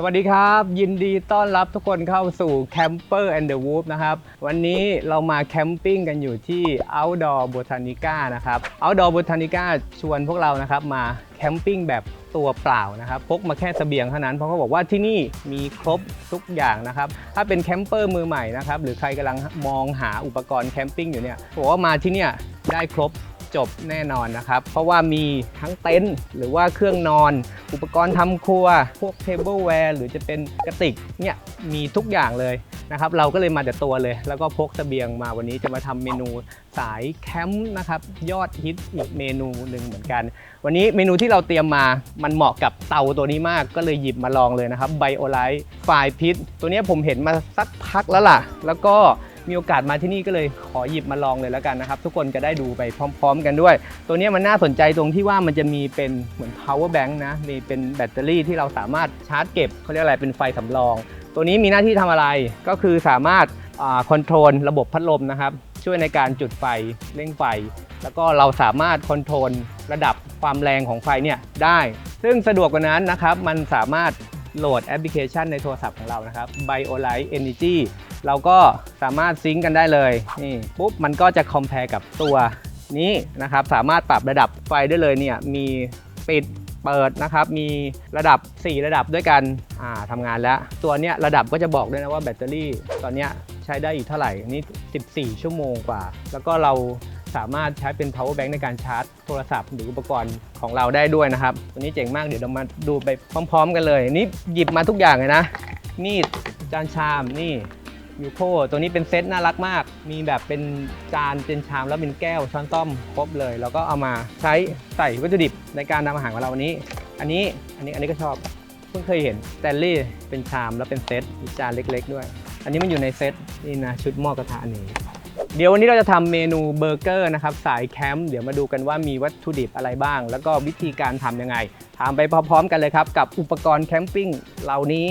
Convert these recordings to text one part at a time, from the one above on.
สวัสดีครับ ยินดีต้อนรับทุกคนเข้าสู่ Camper and the Wolf นะครับ วันนี้เรามาแคมปิ้งกันอยู่ที่ Outdoor Botanica นะครับ Outdoor Botanica ชวนพวกเรานะครับมาแคมปิ้งแบบตัวเปล่านะครับพกมาแค่เสบียงเท่านั้นเพราะเขาบอกว่าที่นี่มีครบทุกอย่างนะครับ ถ้าเป็นแคมเปอร์มือใหม่นะครับหรือใครกำลังมองหาอุปกรณ์แคมปิ้งอยู่เนี่ยบอกว่ามาที่เนี่ยได้ครบ จบแน่นอนนะครับ เพราะว่ามีทั้งเต็นท์หรือว่าเครื่องนอน อุปกรณ์ทำครัว พวกเทเบิลแวร์หรือจะเป็นกระติกเนี่ยมีทุกอย่างเลยนะครับ เราก็เลยมาแต่ตัวเลย แล้วก็พกเสบียงมาวันนี้จะมาทำเมนูสายแคมป์นะครับ ยอดฮิตอีกเมนูหนึ่งเหมือนกัน วันนี้เมนูที่เราเตรียมมามันเหมาะกับเตาตัวนี้มากก็เลยหยิบมาลองเลยนะครับไบโอไลท์ไฟพิษตัวเนี้ยผมเห็นมาสักพักแล้วล่ะ แล้วก็ มีโอกาสมาที่นี่ก็เลยขอหยิบมาลองเลยแล้วกันนะครับ ทุกคนจะได้ดูไปพร้อม ๆ กันด้วย ตัวนี้มันน่าสนใจตรงที่ว่ามันจะมีเป็นเหมือน power bank นะมีเป็นแบตเตอรี่ที่เราสามารถชาร์จเก็บเขาเรียกอะไรเป็นไฟสำรอง ตัวนี้มีหน้าที่ทำอะไรก็คือสามารถคอนโทรลระบบพัดลมนะครับ ช่วยในการจุดไฟเร่งไฟ แล้วก็เราสามารถคอนโทรลระดับความแรงของไฟเนี่ยได้ ซึ่งสะดวกกว่านั้นนะครับ มันสามารถ โหลดแอปพลิเคชันในโทรศัพท์ของเรานะครับ BioLite Energy เราก็สามารถซิงก์กันได้เลยนี่ปุ๊บมันก็จะคอมเพลกับตัวนี้นะครับ สามารถปรับระดับไฟได้เลยเนี่ยมีปิดเปิดนะครับ มีระดับ 4 ระดับด้วยกันอ่าทำงานแล้ว ตัวเนี้ยระดับก็จะบอกด้วยนะว่าแบตเตอรี่ ตอนเนี้ยใช้ได้อีกเท่าไหร่นี่ 14 ชั่วโมงกว่า แล้วก็เรา สามารถใช้เป็น power bank ในการชาร์จโทรศัพท์ หรืออุปกรณ์ของเราได้ด้วยนะครับ ตัวนี้เจ๋งมากเดี๋ยวเรามาดูไปพร้อม ๆ กันเลย นี่หยิบมาทุกอย่างเลยนะมีดจานชามนี่ยูโคตัวนี้เป็นเซตน่ารักมาก มีแบบเป็นจานเป็นชามแล้วเป็นแก้วช้อนซ่อมครบเลย แล้วก็เอามาใช้ใส่วัตถุดิบในการทำอาหารของเราวันนี้ อันนี้อันนี้อันนี้ก็ชอบเพิ่งเคยเห็นแตนลี่เป็นชามแล้วเป็นเซตมีจานเล็ก ๆ ด้วย อันนี้มันอยู่ในเซตนี่นะชุดหม้อกระทะนี้ เดี๋ยววันนี้เราจะทำเมนูเบอร์เกอร์นะครับสายแคมป์เดี๋ยวมาดูกันว่ามีวัตถุดิบอะไรบ้าง แล้วก็วิธีการทำยังไงถามไปพร้อมๆกันเลยครับ กับอุปกรณ์แคมปิ้งเหล่านี้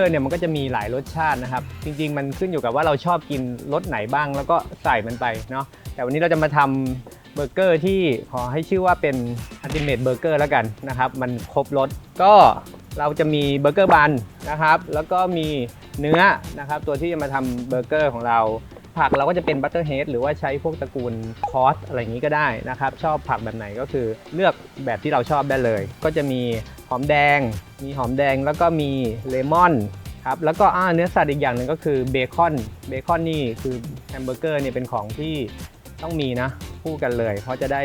อร์เกอร์เนี่ยมันก็จะมีหลายรสชาตินะครับ จริง ๆ มันขึ้นอยู่กับว่าเราชอบกินรสไหนบ้าง แล้วก็ใส่มันไปเนาะแต่วันนี้เราจะมาทำเบอร์เกอร์ที่ขอให้ชื่อว่าเป็น Ultimate Burger แล้วกันนะครับมันครบรสก็เราจะมีเบอร์เกอร์บันนะครับแล้วก็มีเนื้อนะครับตัวที่จะมาทำเบอร์เกอร์ของเราผักเราก็จะเป็นบัตเตอร์เฮดหรือว่าใช้พวกตระกูลคอสอะไรอย่างนี้ก็ได้นะครับ ชอบผักแบบไหนก็คือเลือกแบบที่เราชอบได้เลย ก็จะมี หอมแดง มีหอมแดงแล้วก็มีเลมอนครับแล้วก็อ่าเนื้อสัตว์อีกอย่างหนึ่งก็คือเบคอนเบคอนนี่คือแฮมเบอร์เกอร์เนี่ยเป็นของที่ต้องมีนะคู่กันเลยเพราะจะได้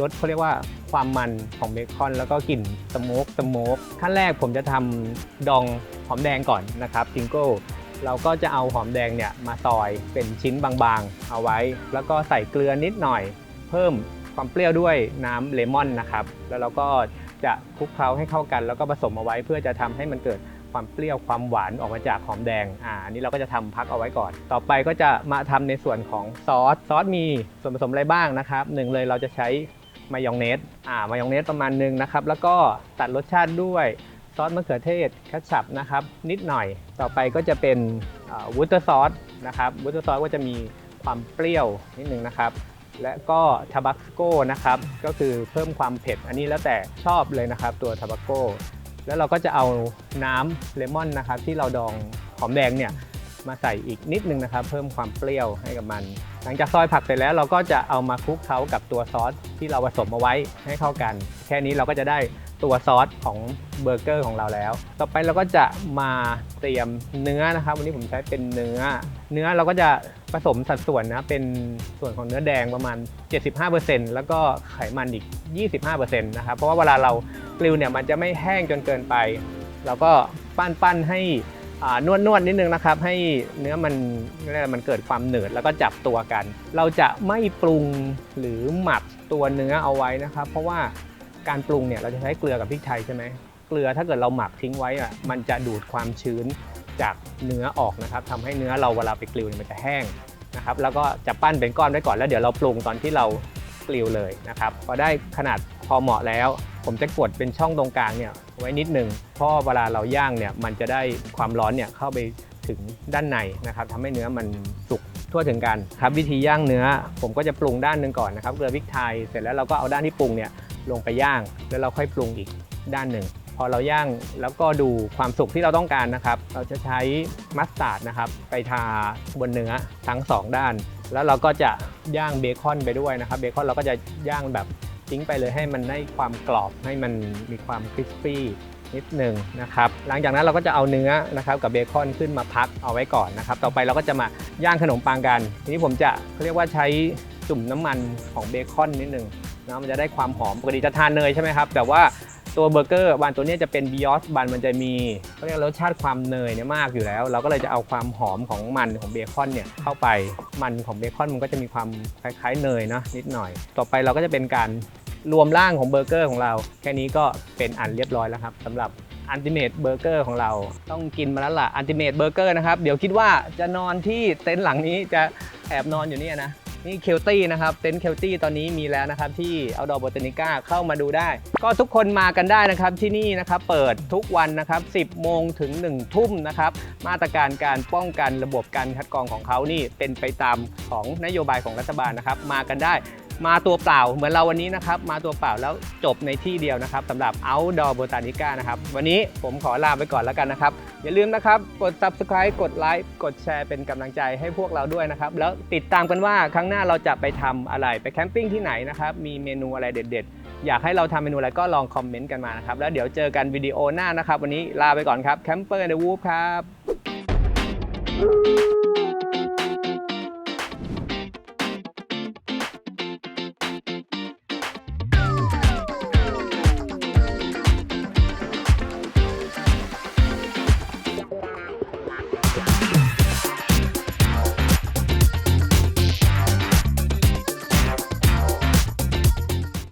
รสเขาเรียกว่าความมันของเบคอน แล้วก็กลิ่นสโมกสโมกขั้นแรกผมจะทำดองหอมแดงก่อนนะครับทิงโก้เราก็จะเอาหอมแดงเนี่ยมาซอยเป็นชิ้นบางๆ เอาไว้ แล้วก็ใส่เกลือนิดหน่อย เพิ่มความเปรี้ยวด้วยน้ำเลมอนนะครับ แล้วเราก็ จะคลุกเคล้าให้เข้ากัน แล้วก็ผสมเอาไว้เพื่อจะทำให้มันเกิดความเปรี้ยวความหวานออกมาจากหอมแดงอ่าอันนี้เราก็จะทำพักเอาไว้ก่อน ต่อไปก็จะมาทำในส่วนของซอสซอสมีส่วนผสมอะไรบ้างนะครับหนึ่งเลยเราจะใช้มายองเนสอ่ามายองเนสประมาณหนึ่งนะครับแล้วก็ตัดรสชาติด้วยซอสมะเขือเทศคัตชับนะครับนิดหน่อย ต่อไปก็จะเป็นวูตเตอร์ซอสนะครับวูตเตอร์ซอสก็จะมีความเปรี้ยวนิดนึงนะครับ และก็ทาบ a สโก้นะครับก็คือเพิ่มความเผ็ด อันนี้แล้วแต่ชอบเลยนะครับ ตัวทาบ a สโก้แล้วเราก็จะเอาน้ำเลมอนนะครับที่เราดองหอมแดงเนี่ยมาใส่อีกนิดนึงนะครับ เพิ่มความเปรี้ยวให้กับมัน หลังจากซอยผักเสร็จแล้วเราก็จะเอามาคลุกเคล้ากับตัวซอสที่เราผสมเอาไว้ให้เข้ากัน แค่นี้เราก็จะได้ตัวซอสของเบอร์เกอร์ของเราแล้ว ต่อไปเราก็จะมาเตรียมเนื้อนะครับ วันนี้ผมใช้เป็นเนื้อ เนื้อเราก็จะ ผสมสัดส่วนนะเป็นส่วนของเนื้อแดงประมาณ 75%แล้วก็ไขมันอีก 25%นะครับเพราะว่าเวลาเรากริลเนี่ยมันจะไม่แห้งจนเกินไป เราก็ปั้นปั้นๆให้นวดนวดๆนิดนึงนะครับ ให้เนื้อมันเรียกมันเกิดความเหนืดแล้วก็จับตัวกัน เราจะไม่ปรุงหรือหมักตัวเนื้อเอาไว้นะครับ เพราะว่าการปรุงเนี่ยเราจะใช้เกลือกับพริกไทยใช่ไหมเกลือถ้าเกิดเราหมักทิ้งไว้อะมันจะดูดความชื้น จากเนื้อออกนะครับทำให้เนื้อเราเวลาไปกริลเนี่ยมันจะแห้งนะครับ แล้วก็จะปั้นเป็นก้อนไว้ก่อนแล้วเดี๋ยวเราปรุงตอนที่เรากริลเลยนะครับพอได้ขนาดพอเหมาะแล้ว ผมจะกดเป็นช่องตรงกลางเนี่ยไว้นิดนึงเพราะเวลาเราย่างเนี่ยมันจะได้ความร้อนเนี่ยเข้าไปถึงด้านในนะครับทำให้เนื้อมันสุกทั่วถึงกันครับวิธีย่างเนื้อผมก็จะปรุงด้านหนึ่งก่อนนะครับเกลือพริกไทยเสร็จแล้วเราก็เอาด้านที่ปรุงเนี่ยลงไปย่าง แล้วเราค่อยปรุงอีกด้านหนึ่ง พอเราย่างแล้วก็ดูความสุกที่เราต้องการนะครับ เราจะใช้มัสตาร์ดนะครับไปทาบนเนื้อทั้งสองด้าน แล้วเราก็จะย่างเบคอนไปด้วยนะครับ เบคอนเราก็จะย่างแบบทิ้งไปเลยให้มันได้ความกรอบให้มันมีความคริสปี้นิดหนึ่งนะครับ หลังจากนั้นเราก็จะเอาเนื้อนะครับกับเบคอนขึ้นมาพักเอาไว้ก่อนนะครับ ต่อไปเราก็จะมาย่างขนมปังกัน ทีนี้ผมจะเรียกว่าใช้จุ่มน้ำมันของเบคอนนิดหนึ่งนะมันจะได้ความหอมปกติจะทานเนยใช่ไหมครับ แต่ว่า ตัวเบอร์เกอร์บันตัวนี้จะเป็นบิออสบันมันจะมีเขาเรียกรสชาติความเนยเนี่ยมากอยู่แล้ว เราก็เลยจะเอาความหอมของมันของเบคอนเนี่ยเข้าไปมันของเบคอนมันก็จะมีความคล้ายๆเนยเนาะนิดหน่อย ต่อไปเราก็จะเป็นการรวมร่างของเบอร์เกอร์ของเรา แค่นี้ก็เป็นอันเรียบร้อยแล้วครับสำหรับอันติเม e เบอร์เกอร์ของเราต้องกินมาแล้วล่ะอันติเม e เบอร์เกอร์นะครับ เดี๋ยวคิดว่าจะนอนที่เต็นท์หลังนี้จะแอบนอนอยู่เนี่ยนะ นี่เคลตี้นะครับเต็นท์เคลตี้ตอนนี้มีแล้วนะครับที่เอาดอ b บ t ต n นิก้าเข้ามาดูได้ ก็ทุกคนมากันได้นะครับที่นี่นะครับเปิดทุกวันนะครับ 10 โมงถึง 1 ทุ่มนะครับมาตรการการป้องกันระบบการคัดกรองของเขานี่เป็นไปตามของนโยบายของรัฐบาลนะครับมากันได้ มาตัวเปล่าเหมือนเราวันนี้นะครับมาตัวเปล่าแล้วจบในที่เดียวนะครับสำหรับ Outdoor Botanica นะครับวันนี้ผมขอลาไปก่อนแล้วกันนะครับ อย่าลืมนะครับกด Subscribe กดไลค์กดแชร์เป็นกำลังใจให้พวกเราด้วยนะครับ แล้วติดตามกันว่าครั้งหน้าเราจะไปทำอะไรไปแคมปิ้งที่ไหนนะครับมีเมนูอะไรเด็ด ๆ อยากให้เราทำเมนูอะไรก็ลองคอมเมนต์กันมานะครับแล้วเดี๋ยวเจอกันวิดีโอหน้านะครับ วันนี้ลาไปก่อนครับ Camper and the Wolf ครับ